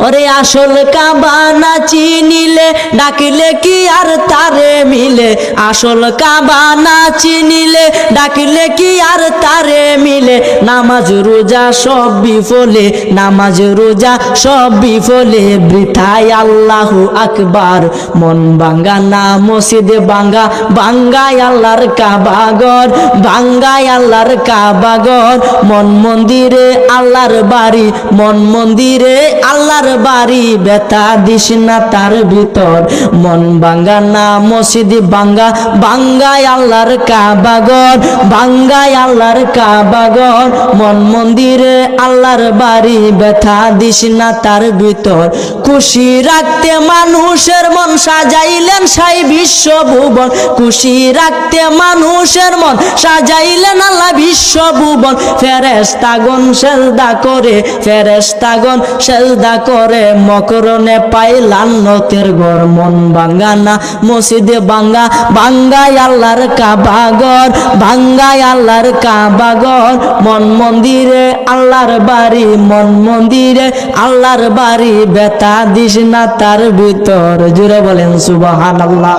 ওরে আসল কাবা না চিনিলে ডাকিলে কি আর তারে মিলে? আসল কাবা না চিনিলে ডাকিলে কি আর তারে নামাজ, রোজা সব বিফলে, নামাজ, রোজা সব বিফলে। বৃথায় আল্লাহু আকবার, মন বাঙ্গা না, মসজিদে বাঙ্গা বাঙ্গায় আল্লাহর কাবাগর বাঙ্গায় আল্লাহর কাবাগর। মন মন্দিরে আল্লাহর বাড়ি, মন মন্দিরে আল্লাহর বাড়ি। বেতা দিস না তার ভিতর, মন বাঙ্গা না, মসজিদ বাঙ্গা বাঙ্গায় আল্লাহর কাবাগর বাঙ্গায় আল্লাহর কাবাগর। মন মন্দিরে আল্লাহর বাড়ি ব্যথা দিস না তার ভিতর। খুশি রাখতে মানুষের মন সাজাইলেন সাই বিশ্ব ভুবন খুশি রাখতে মানুষের মন সাজাইলেন আল্লাহ বিশ্ব ভুবন ফেরেস্তাগন সেজদা করে ফেরেস্তাগন সেজদা করে। মকরণে পাইলান নতের ঘর, মন বাঙ্গানা মসজিদে বাঙ্গা বাঙ্গায় আল্লাহর কাবাগর বাঙ্গায় আল্লাহর কাবাগর। মন মন্দিরে, আল্লাহর বাড়ি মন মন্দিরে, আল্লাহর বাড়ি বেতা দিস না তার ভিতর। জুড়ে বলেন সুবাহ আল্লাহ